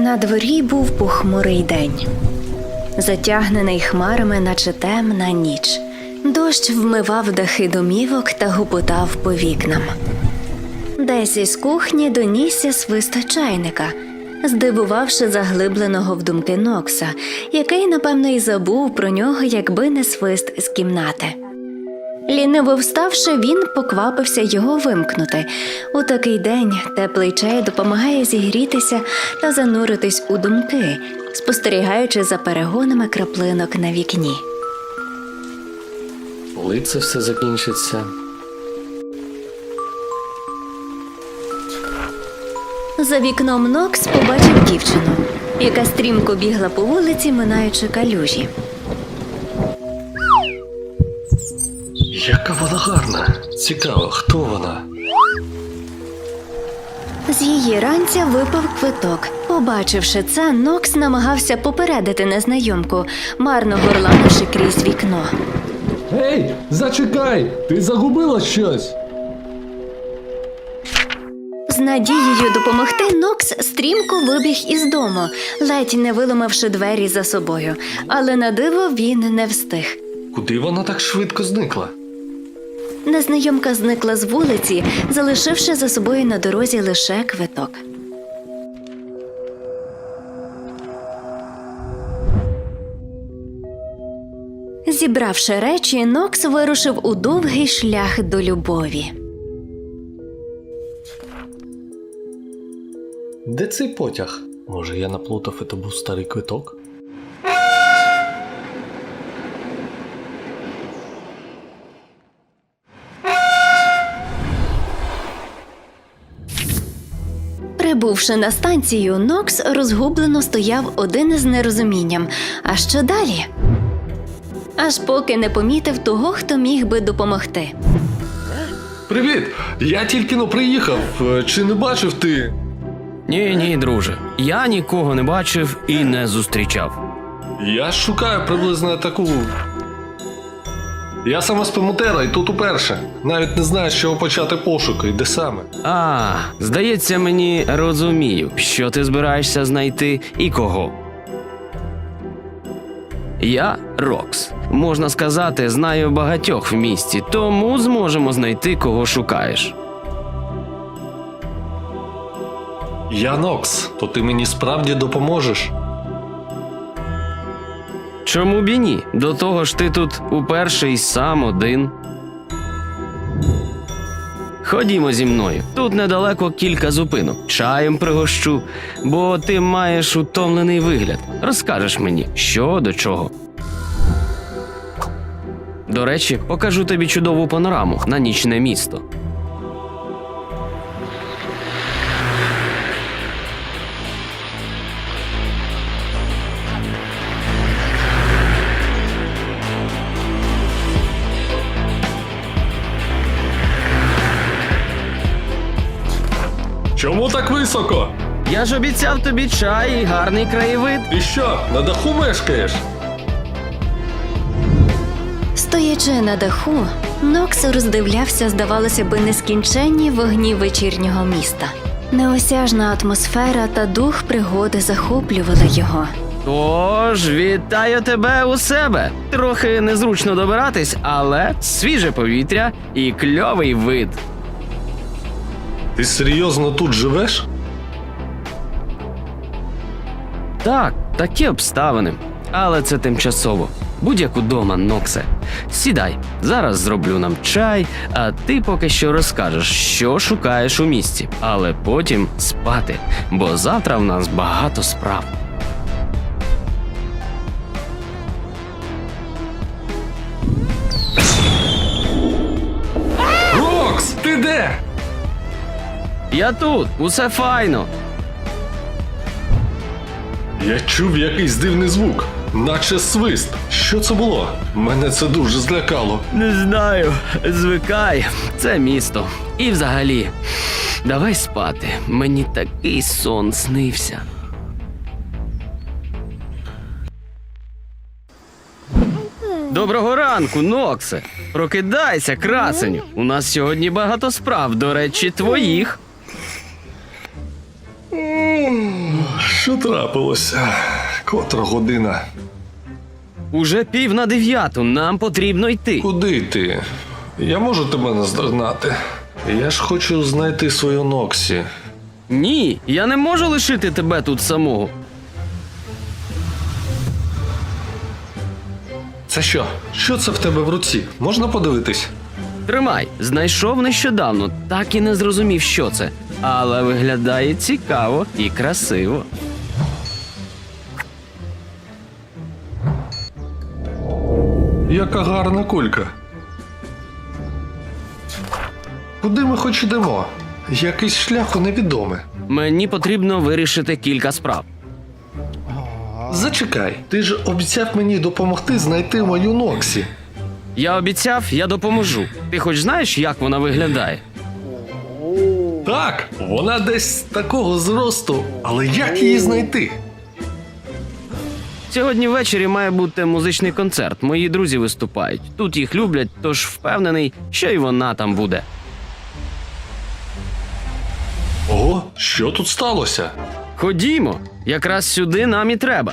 На дворі був похмурий день, затягнений хмарами, наче темна ніч. Дощ вмивав дахи домівок та гупотав по вікнам. Десь із кухні донісся свист чайника, здивувавши заглибленого в думки Нокса, який, напевно, й забув про нього, якби не свист з кімнати. Ліниво вставши, він поквапився його вимкнути. У такий день теплий чай допомагає зігрітися та зануритись у думки, спостерігаючи за перегонами краплинок на вікні. Коли це все закінчиться? За вікном Нокс побачив дівчину, яка стрімко бігла по вулиці, минаючи калюжі. Яка вона гарна! Цікаво, хто вона? З її ранця випав квиток. Побачивши це, Нокс намагався попередити незнайомку, марно горланивши крізь вікно. Гей, зачекай! Ти загубила щось? З надією допомогти Нокс стрімко вибіг із дому, ледь не виламавши двері за собою, але на диво він не встиг. Куди вона так швидко зникла? Незнайомка зникла з вулиці, залишивши за собою на дорозі лише квиток. Зібравши речі, Нокс вирушив у довгий шлях до любові. Де цей потяг? Може, я наплутав і то був старий квиток? Прибувши на станцію, Нокс розгублено стояв один із нерозумінням. А що далі? Аж поки не помітив того, хто міг би допомогти. Привіт! Я тільки но приїхав. Е, Чи не бачив ти? Ні, ні, друже. Я нікого не бачив і не зустрічав. Я шукаю приблизно таку. Я саме з Пемутера і тут уперше. Навіть не знаю, з чого почати пошуки і де саме. А, здається, мені розумію, що ти збираєшся знайти і кого. Я Рокс. Можна сказати, знаю багатьох в місті, тому зможемо знайти, кого шукаєш. Я Нокс, то ти мені справді допоможеш. Чому б і ні? До того ж ти тут уперше і сам один. Ходімо зі мною. Тут недалеко кілька зупинок. Чаєм пригощу, бо ти маєш утомлений вигляд. Розкажеш мені, що до чого. До речі, покажу тобі чудову панораму на нічне місто. Високо? Я ж обіцяв тобі чай і гарний краєвид. І що, на даху мешкаєш? Стоячи на даху, Нокс роздивлявся, здавалося би, нескінченні вогні вечірнього міста. Неосяжна атмосфера та дух пригоди захоплювали його. Тож, вітаю тебе у себе. Трохи незручно добиратись, але свіже повітря і кльовий вид. Ти серйозно тут живеш? Так, такі обставини. Але це тимчасово. Будь-як удома, Ноксе. Сідай, зараз зроблю нам чай, а ти поки що розкажеш, що шукаєш у місті, але потім спати, бо завтра в нас багато справ. Рокс, ти де? Я тут, усе файно. Я чув якийсь дивний звук, наче свист. Що це було? Мене це дуже злякало. Не знаю, звикай, це місто. І взагалі, давай спати. Мені такий сон снився. Доброго ранку, Ноксе. Прокидайся, красеню. У нас сьогодні багато справ, до речі, твоїх. Що трапилося? Котра година? Уже пів на дев'яту, нам потрібно йти. Куди йти? Я можу тебе наздогнати. Я ж хочу знайти свою Ноксі. Ні, я не можу лишити тебе тут самого. Це що? Що це в тебе в руці? Можна подивитись? Тримай, знайшов нещодавно, так і не зрозумів, що це. Але виглядає цікаво і красиво. Яка гарна кулька. Куди ми хоч ідемо? Якийсь шлях у невідоме. Мені потрібно вирішити кілька справ. Зачекай, ти ж обіцяв мені допомогти знайти мою Ноксі. Я обіцяв, я допоможу. Ти хоч знаєш, як вона виглядає? Так, вона десь такого зросту, але як її знайти? Сьогодні ввечері має бути музичний концерт. Мої друзі виступають. Тут їх люблять, тож впевнений, що і вона там буде. Ого, що тут сталося? Ходімо, якраз сюди нам і треба.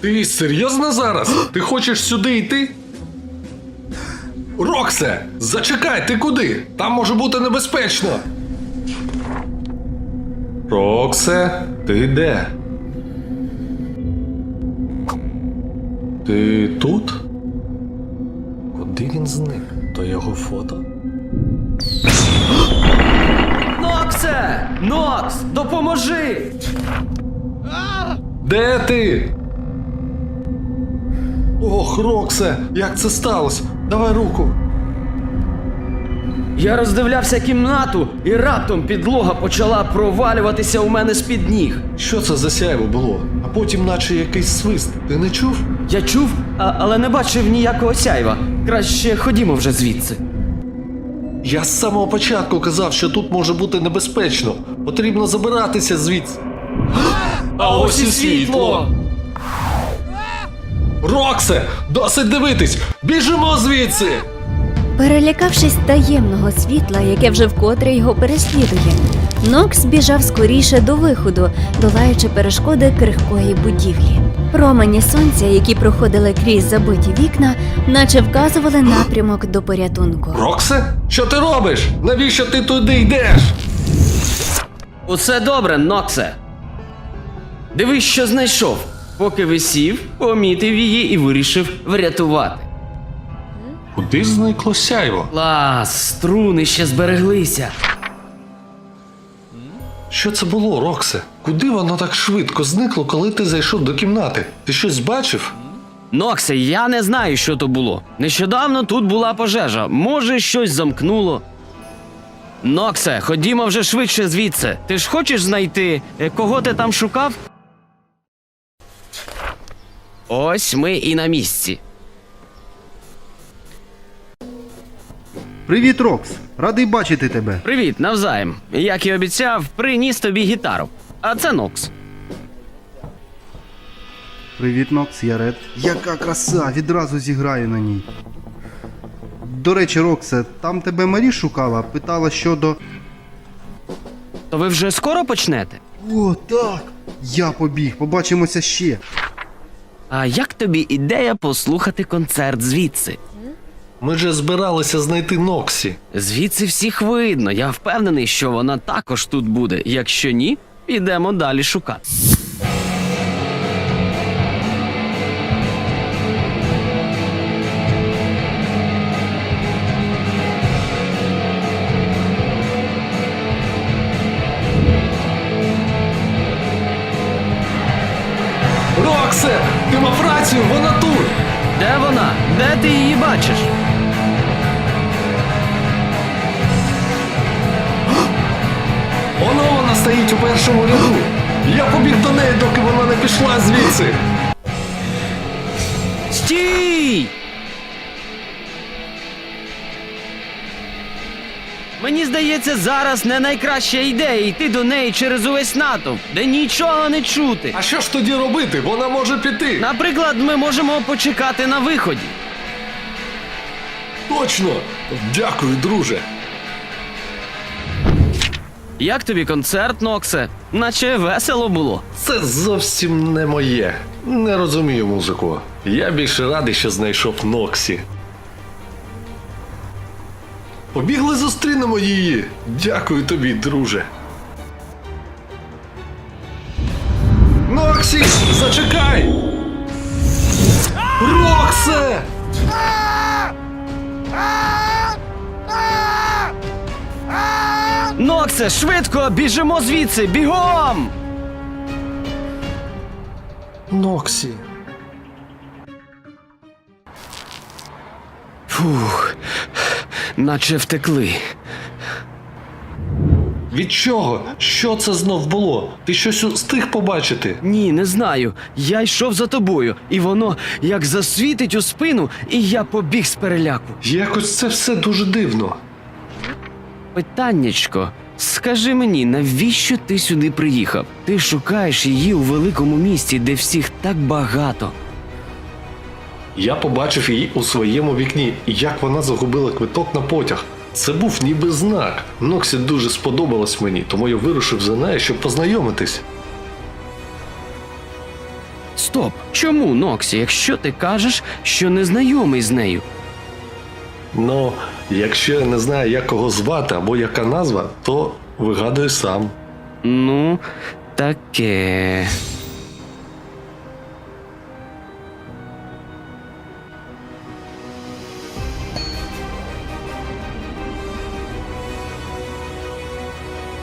Ти серйозно зараз? Ти хочеш сюди йти? Роксе, зачекай, ти куди? Там може бути небезпечно. Роксе, ти де? Ти тут? Куди він зник? То його фото? Ноксе! Нокс, допоможи! Де ти? Ох, Роксе, як це сталося? Давай руку. Я роздивлявся кімнату, і раптом підлога почала провалюватися у мене з-під ніг. Що це за сяйво було? А потім, наче якийсь свист. Ти не чув? Я чув, а, але не бачив ніякого сяйва. Краще ходімо вже звідси. Я з самого початку казав, що тут може бути небезпечно. Потрібно забиратися звідси. А ось і світло! Роксе! Досить дивитись! Біжимо звідси! Перелякавшись таємного світла, яке вже вкотре його переслідує, Нокс біжав скоріше до виходу, долаючи перешкоди крихкої будівлі. Промені сонця, які проходили крізь забиті вікна, наче вказували напрямок до порятунку. Роксе? Що ти робиш? Навіщо ти туди йдеш? Усе добре, Ноксе. Дивись, що знайшов. Поки висів, помітив її і вирішив врятувати. Куди зникло сяйво? Клас, струни ще збереглися. Що це було, Роксе? Куди воно так швидко зникло, коли ти зайшов до кімнати? Ти щось бачив? Ноксе, я не знаю, що то було. Нещодавно тут була пожежа. Може, щось замкнуло. Ноксе, ходімо вже швидше звідси. Ти ж хочеш знайти, е, кого ти там шукав? Ось ми і на місці. Привіт, Рокс! Радий бачити тебе. Привіт, навзаєм. Як і обіцяв, приніс тобі гітару. А це Нокс. Привіт, Нокс, я Ред. Яка краса! Відразу зіграю на ній. До речі, Роксе, там тебе Марі шукала, питала щодо. То ви вже скоро почнете? О, так! Я побіг, побачимося ще. А як тобі ідея послухати концерт звідси? Ми же збиралися знайти Ноксі. Звідси всіх видно. Я впевнений, що вона також тут буде. Якщо ні, підемо далі шукати. Роксе! Ти мав рацію, вона тут! Де вона? Де ти її бачиш? У першому ряду. Я побіг до неї, доки вона не пішла звідси. Стій! Мені здається, зараз не найкраща ідея йти до неї через увесь натовп, де нічого не чути. А що ж тоді робити? Вона може піти. Наприклад, ми можемо почекати на виході. Точно! Дякую, друже. Як тобі концерт, Ноксе? Наче весело було. Це зовсім не моє. Не розумію музику. Я більше радий, що знайшов Ноксі. Побігли зустрінемо її. Дякую тобі, друже. Ноксі, зачекай! Роксе! Ноксе, швидко, біжимо звідси, бігом! Ноксі. Фух, наче втекли. Від чого? Що це знов було? Ти щось встиг побачити? Ні, не знаю. Я йшов за тобою, і воно як засвітить у спину, і я побіг з переляку. Якось це все дуже дивно. Питаннячко, скажи мені, навіщо ти сюди приїхав? Ти шукаєш її у великому місті, де всіх так багато. Я побачив її у своєму вікні, і як вона загубила квиток на потяг. Це був ніби знак. Ноксі дуже сподобалась мені, тому я вирушив за нею, щоб познайомитись. Стоп! Чому, Ноксі, якщо ти кажеш, що не знайомий з нею? Ну, якщо я не знаю, як кого звати або яка назва, то вигадую сам. Ну, таке.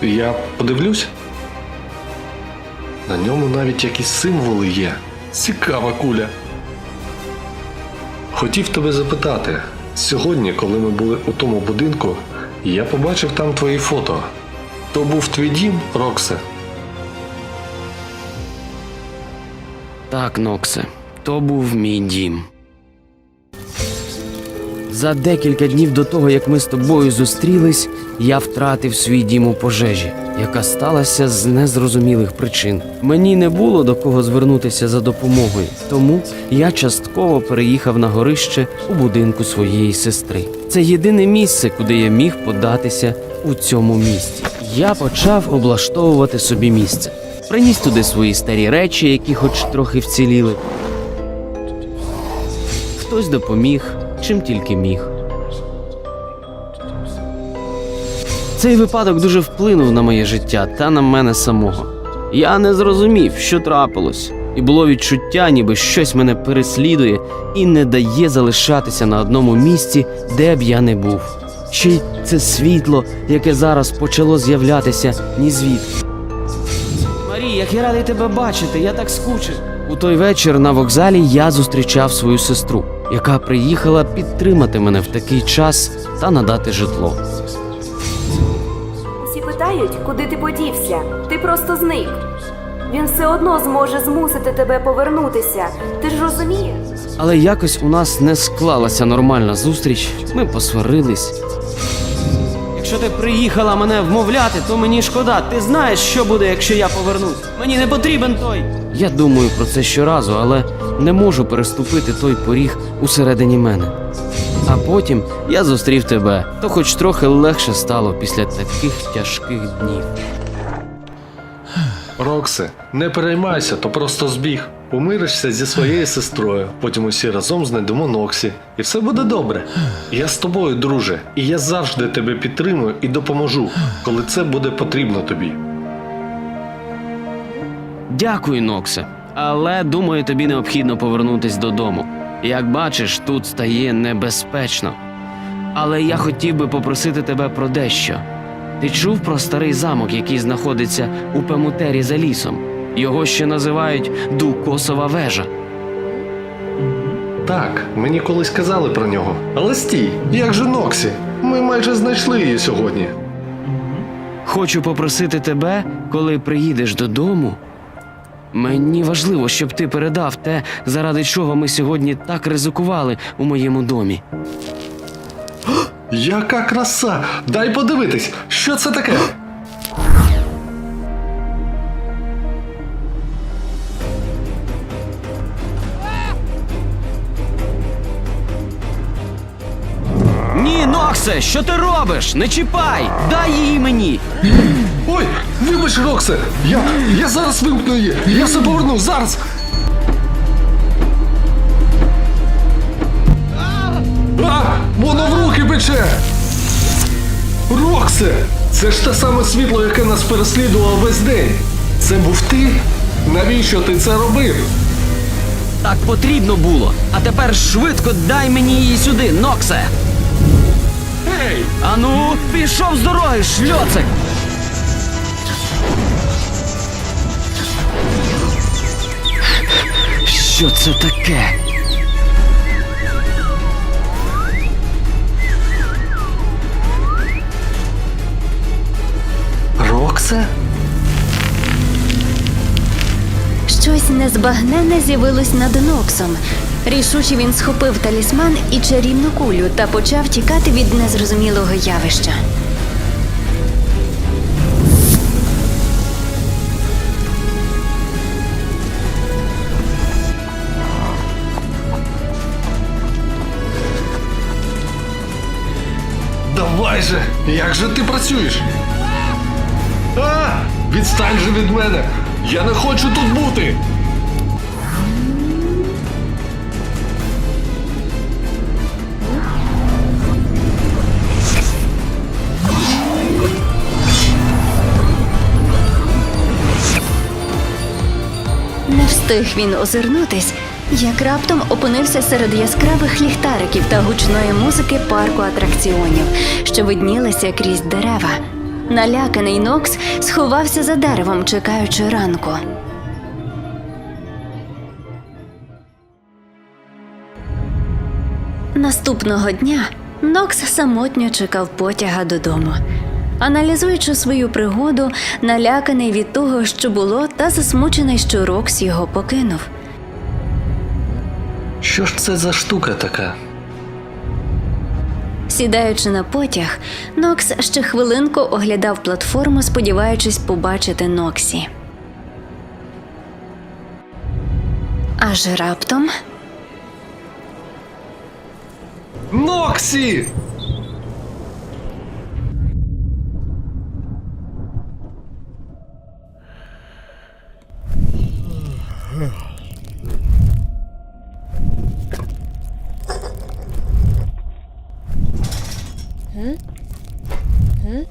Я подивлюсь. На ньому навіть якісь символи є. Цікава куля. Хотів тебе запитати. Сьогодні, коли ми були у тому будинку, я побачив там твої фото. То був твій дім, Роксе. Так, Ноксе, то був мій дім. За декілька днів до того, як ми з тобою зустрілись, я втратив свій дім у пожежі, яка сталася з незрозумілих причин. Мені не було до кого звернутися за допомогою, тому я частково переїхав на горище у будинку своєї сестри. Це єдине місце, куди я міг податися у цьому місті. Я почав облаштовувати собі місце. Приніс туди свої старі речі, які хоч трохи вціліли. Хтось допоміг, чим тільки міг. Цей випадок дуже вплинув на моє життя та на мене самого. Я не зрозумів, що трапилось, і було відчуття, ніби щось мене переслідує і не дає залишатися на одному місці, де б я не був. Ще й це світло, яке зараз почало з'являтися ні звідки. Марій, як я радий тебе бачити, я так скучив. У той вечір на вокзалі я зустрічав свою сестру, яка приїхала підтримати мене в такий час та надати житло. Всі куди ти подівся. Ти просто зник. Він все одно зможе змусити тебе повернутися. Ти ж розумієш? Але якось у нас не склалася нормальна зустріч, ми посварились. Якщо ти приїхала мене вмовляти, то мені шкода. Ти знаєш, що буде, якщо я повернусь. Мені не потрібен той. Я думаю про це щоразу, але не можу переступити той поріг усередині мене. А потім я зустрів тебе, то хоч трохи легше стало після таких тяжких днів. Роксе, не переймайся, то просто збіг. Помиришся зі своєю сестрою, потім усі разом знайдемо Ноксі, і все буде добре. Я з тобою, друже, і я завжди тебе підтримую і допоможу, коли це буде потрібно тобі. Дякую, Ноксе. Але думаю, тобі необхідно повернутись додому. Як бачиш, тут стає небезпечно. Але я хотів би попросити тебе про дещо. Ти чув про старий замок, який знаходиться у Пемутері за лісом? Його ще називають Дукосова вежа. Так, мені колись казали про нього. Але стій, як же Ноксі? Ми майже знайшли її сьогодні. Хочу попросити тебе, коли приїдеш додому. Мені важливо, щоб ти передав те, заради чого ми сьогодні так ризикували у моєму домі. Яка краса! Дай подивитись, що це таке? Ні, Ноксе, що ти робиш? Не чіпай! Дай її мені! Ой, вибач, Роксе! Я, я зараз вимкну її! Я все поверну, зараз! А! Воно в руки пече! Роксе! Це ж те саме світло, яке нас переслідувало весь день. Це був ти? Навіщо ти це робив? Так потрібно було. А тепер швидко дай мені її сюди, Ноксе. Ей! Ану, пішов з дороги, шльоцик. Що це таке? Роксе? Щось незбагненне з'явилось над Ноксом. Рішуче він схопив талісман і чарівну кулю та почав тікати від незрозумілого явища. Давай! Як же ти працюєш? А! Відстань же від мене! Я не хочу тут бути! Не встиг він озирнутись, як раптом опинився серед яскравих ліхтариків та гучної музики парку атракціонів, що виднілися крізь дерева. Наляканий Нокс сховався за деревом, чекаючи ранку. Наступного дня Нокс самотньо чекав потяга додому. Аналізуючи свою пригоду, наляканий від того, що було, та засмучений, що Рокс його покинув. Що ж це за штука така? Сідаючи на потяг, Нокс ще хвилинку оглядав платформу, сподіваючись побачити Ноксі. Аж раптом Ноксі! 嗯？嗯？